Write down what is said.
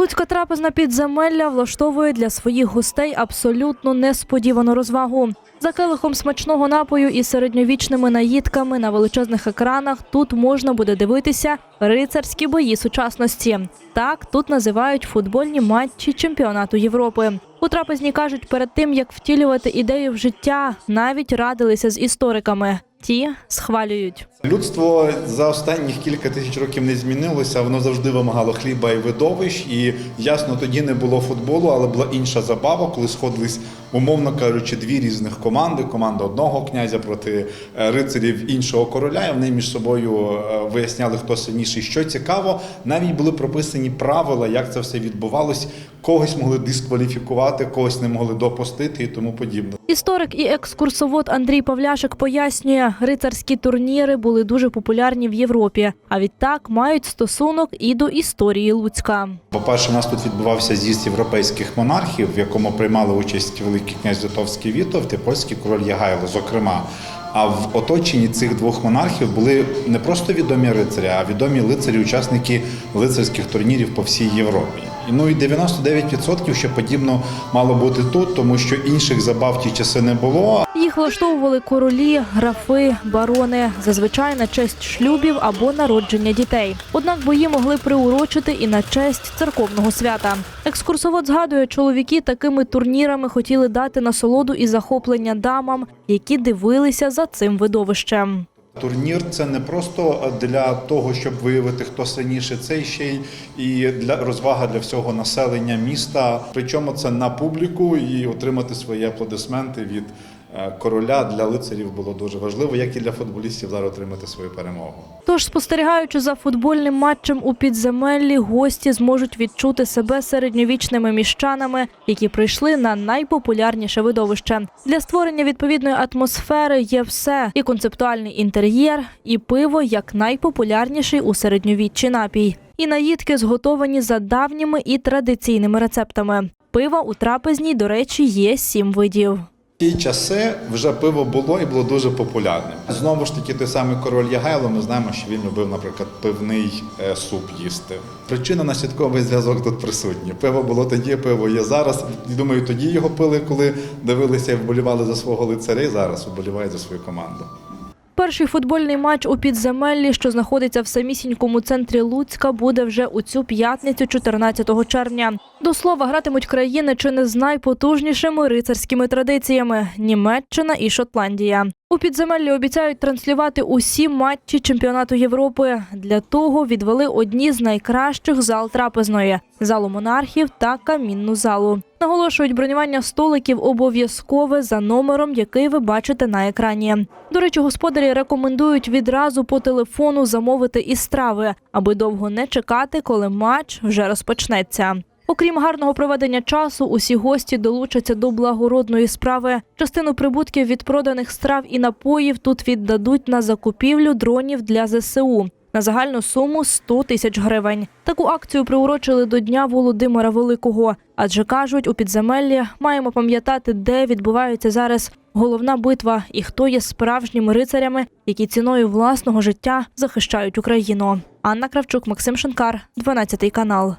Луцька трапезна підземелля влаштовує для своїх гостей абсолютно несподівану розвагу. За келихом смачного напою і середньовічними наїдками на величезних екранах тут можна буде дивитися рицарські бої сучасності. Так тут називають футбольні матчі чемпіонату Європи. У трапезні кажуть, перед тим як втілювати ідею в життя, навіть радилися з істориками. Ті схвалюють. Людство за останніх кілька тисяч років не змінилося. Воно завжди вимагало хліба і видовищ. І ясно, тоді не було футболу, але була інша забава, коли сходились, умовно кажучи, дві різних команди: команда одного князя проти е, рицарів іншого короля. І вони між собою е, виясняли, хто сильніший. Що цікаво, навіть були прописані правила, як це все відбувалось. Когось могли дискваліфікувати, когось не могли допустити і тому подібне. Історик і екскурсовод Андрій Павляшик пояснює, рицарські турніри були дуже популярні в Європі, а відтак мають стосунок і до історії Луцька. По-перше, у нас тут відбувався з'їзд європейських монархів, в якому приймали участь великий князь Литовський Вітовт і польський король Ягайло, зокрема. А в оточенні цих двох монархів були не просто відомі рицарі, а відомі лицарі, учасники лицарських турнірів по всій Європі. Ну і 99% що подібно мало бути тут, тому що інших забав ті часи не було. Їх влаштовували королі, графи, барони, зазвичай на честь шлюбів або народження дітей. Однак бої могли приурочити і на честь церковного свята. Екскурсовод згадує, чоловіки такими турнірами хотіли дати насолоду і захоплення дамам, які дивилися за цим видовищем. Турнір це не просто для того, щоб виявити, хто сильніше, це ще і для розвага для всього населення міста. Причому це на публіку і отримати свої аплодисменти від короля для лицарів було дуже важливо, як і для футболістів зараз отримати свою перемогу. Тож, спостерігаючи за футбольним матчем у підземеллі, гості зможуть відчути себе середньовічними міщанами, які прийшли на найпопулярніше видовище. Для створення відповідної атмосфери є все: і концептуальний інтер'єр, і пиво як найпопулярніший у середньовіччі напій, і наїдки зготовані за давніми і традиційними рецептами. Пива у трапезній, до речі, є сім видів. Ті часи вже пиво було і було дуже популярним. Знову ж таки, той самий король Ягайло, ми знаємо, що він любив, наприклад, пивний е, суп їсти. Причина наслідковий зв'язок тут присутній. Пиво було тоді, пиво є зараз. Думаю, тоді його пили, коли дивилися і вболівали за свого лицаря, і зараз вболівають за свою команду. Перший футбольний матч у підземеллі, що знаходиться в самісінькому центрі Луцька, буде вже у цю п'ятницю, 14 червня. До слова, гратимуть країни чи не з найпотужнішими рицарськими традиціями Німеччина і Шотландія. У підземеллі обіцяють транслювати усі матчі чемпіонату Європи. Для того відвели одні з найкращих зал трапезної залу монархів та камінну залу. Наголошують, бронювання столиків обов'язкове за номером, який ви бачите на екрані. До речі, господарі рекомендують відразу по телефону замовити і страви, аби довго не чекати, коли матч вже розпочнеться. Окрім гарного проведення часу, усі гості долучаться до благородної справи. Частину прибутків від проданих страв і напоїв тут віддадуть на закупівлю дронів для ЗСУ на загальну суму 100 тисяч гривень. Таку акцію приурочили до Дня Володимира Великого. Адже кажуть, у підземеллі маємо пам'ятати, де відбувається зараз головна битва і хто є справжніми рицарями, які ціною власного життя захищають Україну. Анна Кравчук, Максим Шинкар, 12 канал.